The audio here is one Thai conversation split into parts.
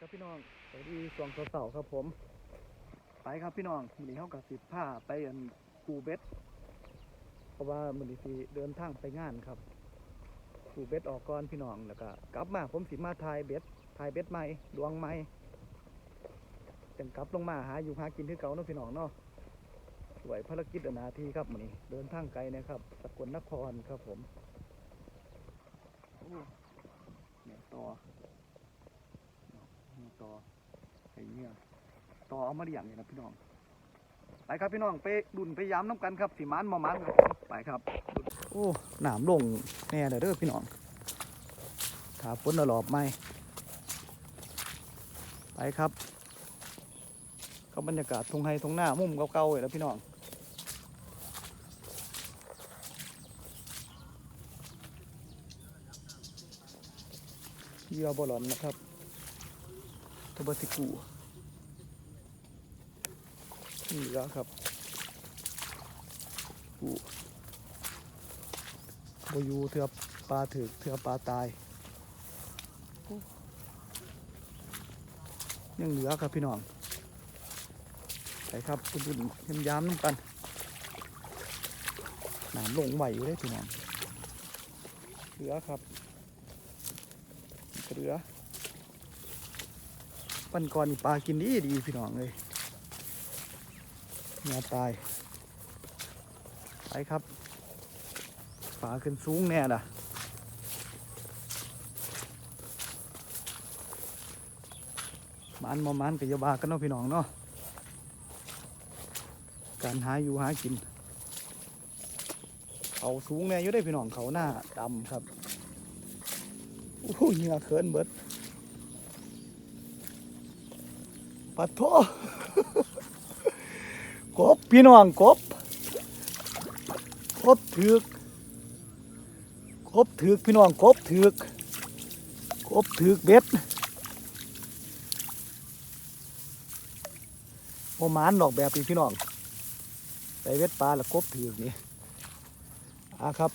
ครับพี่น้อง สวัสดีสวงเสาร์ครับผม ไปครับพี่น้องมื้อนี้เฮากับสิบผ้าไปอันกูเบ็ด เพราะว่ามือนี้สิเดินทางไปงานครับ กูเบ็ดออกก่อนพี่น้องแล้วก็กลับมาผมสิมาถ่ายเบ็ดถ่ายเบ็ดใหม่ดวงใหม่จังกลับลงมาหาอยู่หากินที่เก่าเนาะพี่น้องเนาะสวยภารกิจอนาทีครับมือนี้ เดินทางไกลนะครับสกลนครครับผมโอ้เนี่ยต่อ ต่อไอ้เนี่ยต่อเอามาเลี้ยงนี่นะพี่น้อง ไปครับพี่น้องไปดุนไปย้ำน้ำกันครับสีมันมามันครับไปครับ โอ้หนามลงแน่เด้อพี่น้องขาฝนตลอดไหมไปครับ ก็บรรยากาศทงไฮทงหน้ามุมเก่าๆเลยแล้วพี่น้องเยื่อบอลอนนะครับ ทบติกูนี่แล้วครับกูโบอยูเถือปลาถือกเถือปลาตายโอ้ยังเหลือครับพี่น้องไปครับคุณบุญยำย้ำน้ำกันน้ำลงไหวอยู่เลยพี่น้องเหลือครับเหลือ ปันก่อนนี่ปลากินดีดีพี่น้องเลยเนื้อตายไปครับปลาขึ้นสูงแน่ล่ะมันมามันกับยาบากันเนาะพี่น้องเนาะการหาอยู่หากิน เขาสูงแน่อยู่ได้พี่น้องเขาหน้าดำครับโอ้โหเหงื่อเขินเบิด ปะโทกบพี่น้องกบกบถือกกบถือกพี่น้องกบถือกกบถือกเบ็ดโมมานดอกแบบนี้พี่น้องใส่เบ็ดปลาแล้วกบถือกนี่อะครับ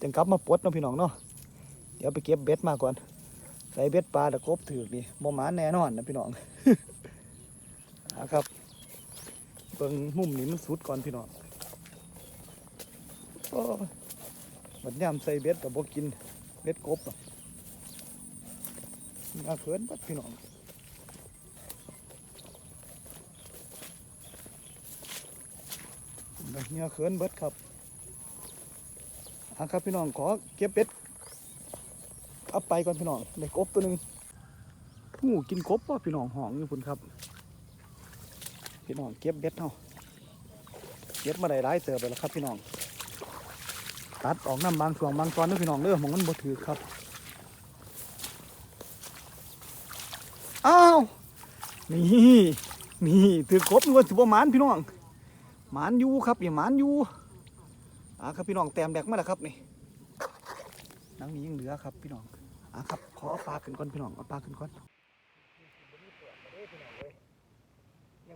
จังกลับมาปลดเนาะพี่น้องเนาะเดี๋ยวไปเก็บเบ็ดมาก่อนใส่เบ็ดปลาแล้วกบถือกนี่โมมานแน่นอนนะพี่น้อง นะครับเบิ่งมุมนี้มันสุดก่อนพี่น้องโอ้บัดยามใส่เบ็ดกับบกินเบ็ดกบอะน่าเขินบัดพี่น้องเนี่ยเขินเบิดครับอะครับพี่น้องขอเก็บเป็ดเอาไปก่อนพี่น้องได้กบตัวหนึ่งงูกินกบว่ะพี่น้องห้องอยู่พุ่นครับ พี่น้องเก็บเบ็ดเนาะเก็บมาได้หลายเติบไปแล้วครับพี่น้อง ตัดออกน้ำบางช่วงบางตอนเด้อพี่น้องเด้อหมองมันบ่ถือครับ อ้าว นี่นี่ถือกบมันก็ถือว่าหมานพี่น้องหมานอยู่ครับอย่าหมานอยู่อ่าครับพี่น้องแต้มแดกมาแล้วครับนี่นังนี้ยังเหลือครับพี่น้องอ่าครับขออาปลาขึ้นก่อนพี่น้องเอาปลาขึ้นก่อน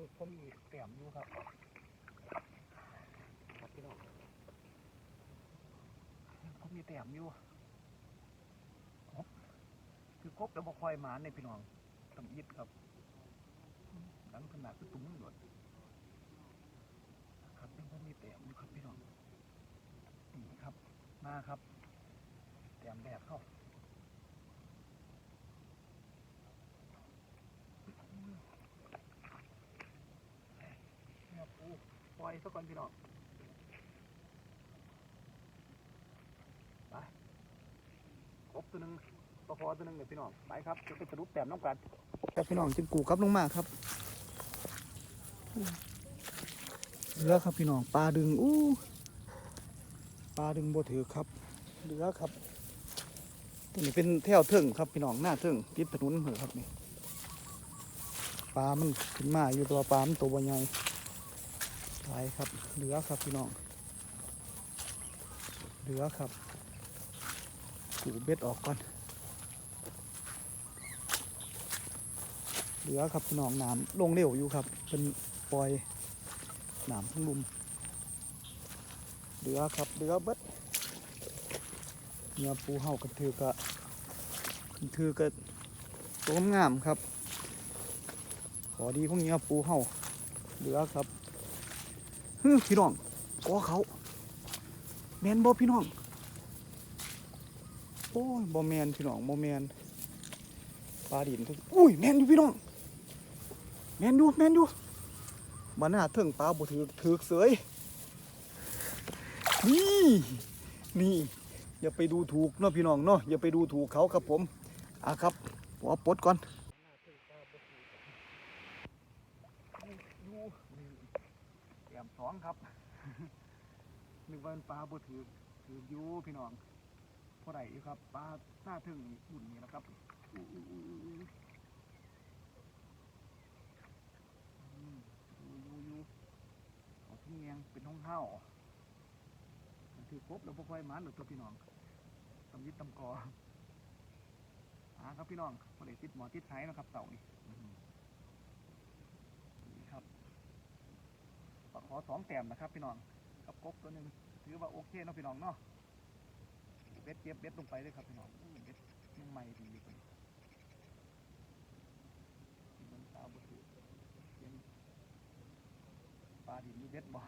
ยังพอมีแต้มอยู่ครับครับพี่น้องยังพอมีแต้มอยู่ครบคือครบแล้วบ่คอยหมาในพี่น้องตำอิดครับหลังขนาดคือตุ้มหลวดครับยังพอมีแต้มอยู่ครับพี่น้องนี่ครับมาครับแต้มแรกเข้าเนี่ย ปล่อยซะก่อนพี่น้องไปครบตัวหนึ่งปลาคอตัวหนึ่งเนี่ยพี่น้องไปครับจะไปสรุปแต้มน้ำกันครับพี่น้องจึงกูครับลงมาครับเหลือครับพี่น้องปลาดึงอู้ปลาดึงบ่ถือครับเหลือครับตัวนี้เป็นแถวเทิงครับพี่น้องหน้าเทิงติดถนนเหรอครับนี่ปลามันขึ้นมาอยู่ตัวปลามันตัวบ่ใหญ่ ไปครับ เหลือครับพี่น้อง เหลือครับถูเบ็ดออกก่อน เหลือครับพี่น้องน้ำลงเร็วอยู่ครับ เป็นปล่อยน้ำทั้งลุม เหลือครับ เหลือเบ็ดเนื้อปูเห่ากระถือกะกระถือกะตัวงามครับ ขอดีของเหงื่อปูเฮาเหลือครับ ฮึพี่น้องกอเขา แมนบ่พี่น้อง โอ้ยบ่แมนพี่น้องบ่แมนปลาดินทุกอุ้ยแมนอยู่พี่น้อง แมนอยู่แมนอยู่มันน่าเถิงปลาบ่ถือถือเสยนี่นี่ อย่าไปดูถูกเนาะพี่น้องเนาะอย่าไปดูถูกเขาครับผมอะครับผมเอปลดก่อนยู ตรียมสองครับ นึกว่าเป็นปลาบ่ถือถือยูพี่น้องเท่าไหรอยู่ครับปลาหน้าถึงบุ่นนี่นะครับยูยูเอาที่เงียงเป็นห้องเท้าถือครบแล้วพวกค่อยมันหรือตัวพี่น้องตำยิดตำกออ่าครับพี่น้องพอได้ติดหมอติดไทยนะครับเต่านี่อื้อหือนี่ครับ ปลาข อสองแต้มนะครับพี่น้องกับกบตัวหนึ่งถือว่าโอเคเนาะพี่น้องเนาะเบ็ดเก็บเบ็ดลงไปเลยครับพี่น้องเบ็ดยังใหม่ดีอยู่เลยมันตาบุตรยังปลาดินมีเบ็ดบ่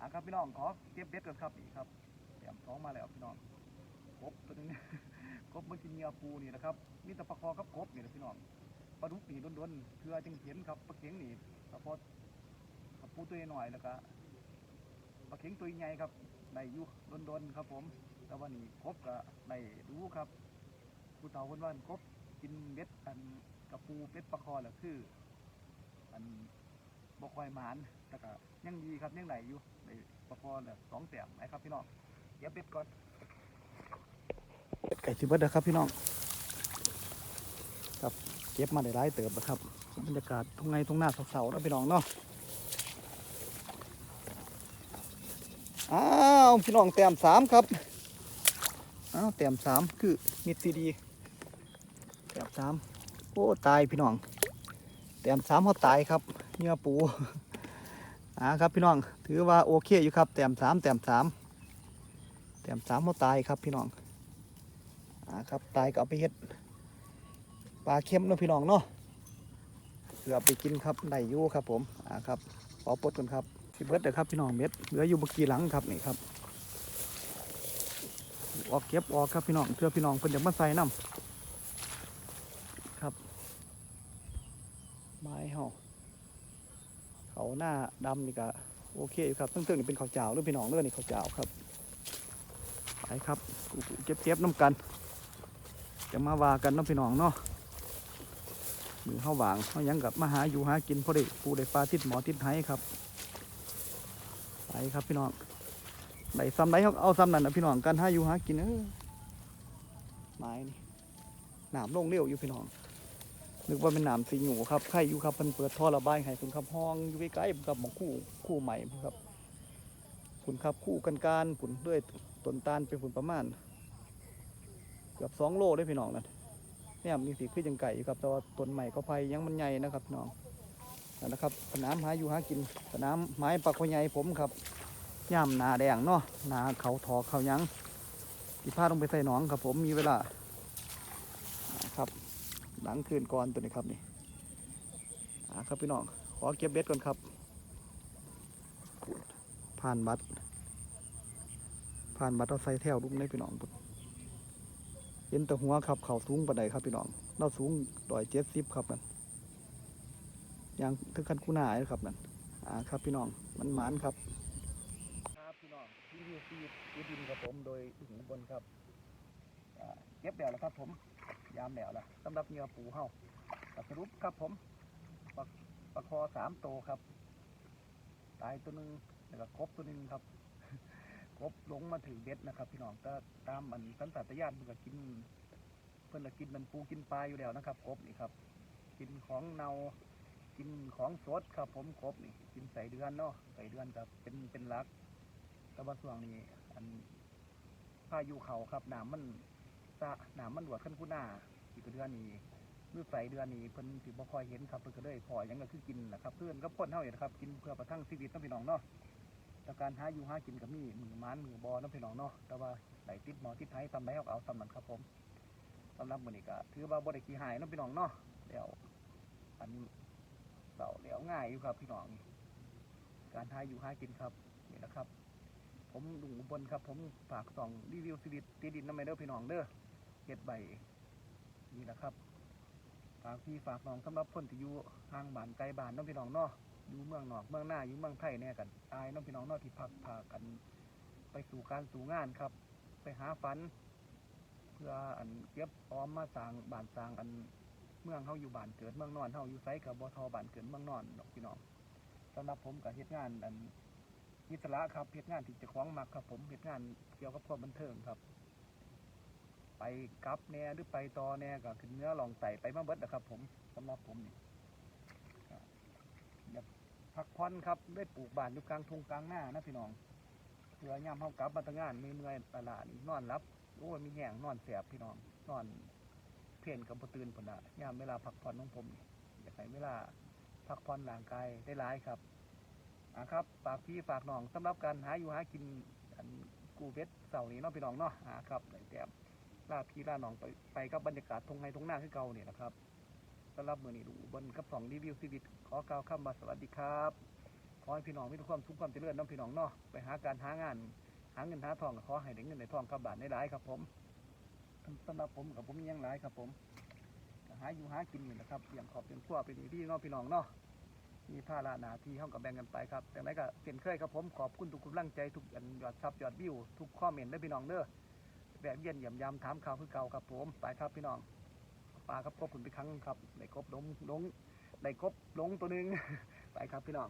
อะครับพี่น้องขอเก็บเบ็ดก่อนครับนี่ครับแต้มสองมาแล้วพี่น้องกบตัวนึงกบมันกินเหงื่อปูนี่นะครับมีแต่ปลาคอกับกบนี่นะพี่น้องปลาดุกนี่โดนๆเพื่อจึงเห็นครับปลาเข็งนี่เฉพาะกับ ปูตัวหน่อยแล้วก็ปลาเข็งตัวใหญ่ครับได้อยู่ดนๆครับผม แต่ว่านี่กบก็ได้รู้ครับผู้เฒ่าคนว่ากบกินเม็ดกันกับปูเป็ดปลาคอแหละคือ อันบกคอยหมานแต่ก็ยังดีครับยังไหลอยู่ในปลาคอเนี่ยสองแต้มนะครับพี่น้องเดี๋ยวเป็ดก่อนเป็ดไก่ชิบเดครับพี่น้องครับเก็บมาได้หลายเติบนะครับบรรยากาศทุ่งไงทุ่งหน้าเสาๆนะพี่น้องเนาะ อ้าวพี่น้องแต้มสามครับอ้าวแต้มสามคือมิดซีดีแต้มสามโอ้ตายพี่น้องแต้มสามเขาตายครับเนื้อปูอ่าครับพี่น้องถือว่าโอเคอยู่ครับแต้มสามแต้มสามแต้มสามเขาตายครับพี่น้องอ่าครับตายก็เอาไปเฮ็ดปลาเค็มเนาะพี่น้องเนาะเพื่อเอาไปกินครับได้ยู่ครับผมอ่าครับขอปลดกันครับ สิเบิดเด้อครับพี่น้องเม็ดเหลืออยู่บกี่หลังครับนี่ครับออกเก็บออกครับพี่น้องเพื่อพี่น้องเพิ่นจะมาใส่น้ำครับ ไม้เฮาเขาหน้าดำนี่ก็โอเคอยู่ครับตั้งๆนี่เป็นข้าวเจ้าหรือพี่น้องเรื่องนี่ข้าวเจ้าครับไปครับเก็บเก็บๆน้ำกัน จะมาว่ากันเนาะพี่น้องเนาะมือเข้าหวางเขายังกับมาหาอยู่หากินพอด้ปูได้ปลาติดหมอติดไห้ครับ ครับพี่น้องไหนซ้ำไหนเขาเอาซ้ำนั่นนะพี่น้องกันหาอยู่หากินเออไม้นี่หนามลงเร็วอยู่พี่น้องนึกว่าเป็นหนามสีหนูครับไข่อยู่ครับเพิ่นเปิดท่อระบายให้คุณครับห้องอยู่ใกล้ๆกับหมองคู่คู่ใหม่ครับคุณครับคู่กันการผุนด้วยต้นตาลเป็นผุนประมาณเกือบสองโลได้พี่น้องนั่นเนี่ยมีสีขึ้นยังไก่อยู่ครับแต่ว่าต้นใหม่ก็ไผ่ยังมันใหญ่นะครับพี่น้อง นะครับสนามหาอยู่หากินสนามไม้ปักขใหญ่ผมครับย่ำนาแดงเนาะนาเขาถอเขาหยังที่พาลงไปใส่หนองครับ ผมมีเวลาครับหลังคืนก่อนตัวนี้ครับนี่อ่าครับพี่น้องขอเก็บเบ็ดก่อนครับ ผ่านบัตรผ่านบัตรเราใส่แถวรุ่มในพี่น้องพุ่นเห็นต่หัวครับ เขาสูงปานใดครับพี่น้องเราสูงร้อยเจ็ดสิบครับนั่น อยังถึงขั้นกูหนาเลยครับนั่นอ่าครับพี่น้องมันหมานครับ ครับพี่น้องที่วิวซีดดินครับผมโดยถึงบนครับเก็บแล้วแล้วครับ ผมยามแล้วละสำหรับเงือปูเฮาสรุปครับผมปลาปลาคอสามโตวครับ ตายตัวหนึ่งแล้วก็ครบตัวหนึ่งครับครบลงมาถึงเบ็ดนะครับ พี่น้องก็ตามมันสันสัตยานเพิ่นก็กิน เพิ่อนก็กินมันปูกินปลาอยู่แล้วนะครับครบนี่ครับ กินของเนา กินของสดครับผมครบนี่กินใส่เดือนเนาะใส่เดือนกับเป็นเป็นหลักแต่ว่าช่วงนี้อันพายุเขาครับน้ำมันสะน้ำมันหลวดขึ้นคู่หน้าอีกเดือนนี้มือใส่เดือนนี้เพิ่นสิบ่คอยเห็นครับเพิ่นก็เลยพอยังก็คือกินแหละครับเพื่อนก็พ่นเท่าอย่างครับกินเพื่อประทังชีวิตเน้องพี่น้องเนาะแต่การหาอยู่หากินกับมีมือม้านมือบอเน้องพี่น้องเนาะแต่ว่าไหลติดหมอติดไทยทำได้เอาเอาทำนันครับผมสำหรับมือนี้ก็ถือว่าบ่ได้ขี้หายน้องพี่น้องเนาะเดี๋ยวอัน เสาแล้วง่ายอยู่ครับพี่น้อง การหายอยู่หากินครับนี่นะครับ ผมลุงบลครับ ผมฝากส่องรีวิวชีวิตตีดินน้ำไมเด้อพี่น้องเด้อเฮ็ดใบนี่แหละครับ ฝากพี่ฝากน้องสำหรับคนที่อยู่ห่างบ้านไกลบ้านน้องพี่น้องเนาะอยู่เมืองนอกเมืองหน้าอยู่เมืองไทยเนี่ยกันอายน้องพี่น้องเนาะที่พักพากัน ไปสู่การสู่งานครับ ไปหาฝัน เพื่ออันเก็บออมมาสร้างบ้านสร้างอัน เมืองเฮาอยู่บ้านเกิดเมืองนอนเฮาอยู่ไสกับบ่ทอบ้านเกิดเมืองนอนดอกพี่น้องสำหรับผมก็เฮ็ดงานอันอิสระครับเฮ็ดงานที่เจ้าของมักครับ ผมเฮ็ดงานเกี่ยวกับความบันเทิงครับ ไปกับแน่หรือไปตอแน่ก็ขึ้นเนื้อลองไต่ไปมาเบิดนะครับ ผมสำหรับผมนี่อยากพักผ่อนครับได้ปลูกบ้านอยู่กลางทุ่งกลางหน้านะพี่น้องเพื่อยามเฮากลับมาทำงานเมื่อยตลาดนอนรับโอ้ยมีแห้งนอนแสบพี่น้องนอน เพียนกับบ่ตื่นพุ่นะยามเวลาพักผ่อนของผมนี่อยากให้เวลาพักผ่อนร่างกายได้หลายครับอะครับฝากพี่ฝากน้องสำหรับการหาอยู่หากินอันกูเวทเสาร์นี้เนาะพี่น้องเนาะอ่าครับได้แต้มลาพี่ลาน้องไปไปกับบรรยากาศทงไห้ทงหน้าคือเก่าเนี่ยนะครับสำหรับมือนี้ดูบนกับสองรีวิวชีวิตขอกล่าวคำว่าสวัสดีครับขอให้พี่น้องมีทุกความสุขความเจริญน้องพี่น้องเนาะไปหาการหางานหาเงินหาทองขอให้ได้เงินได้ทองกับบาทได้หลายครับผม สำหรับผมกับผมยังหลายครับผมหาอยู่หากินนี่นะครับเลี้ยงขอบเลี้ยงขั้วเป็นพี่น้องพี่น้องเนาะมีภาระหนาที่ห้องกับแบ่งกันไปครับแต่ไหนก็เช่นเคยครับผมขอบคุณทุกกำลังใจทุกอันยอดซับยอดวิวทุกคอเมนต์ได้พี่น้องเด้อแวะเวียนเยี่ยมยามถามข่าวคือเก่าครับผมไปครับพี่น้องปลาครับกบคุณไปครั้งครับได้กบลงลงได้กบลงตัวหนึ่งไปครับพี่น้อง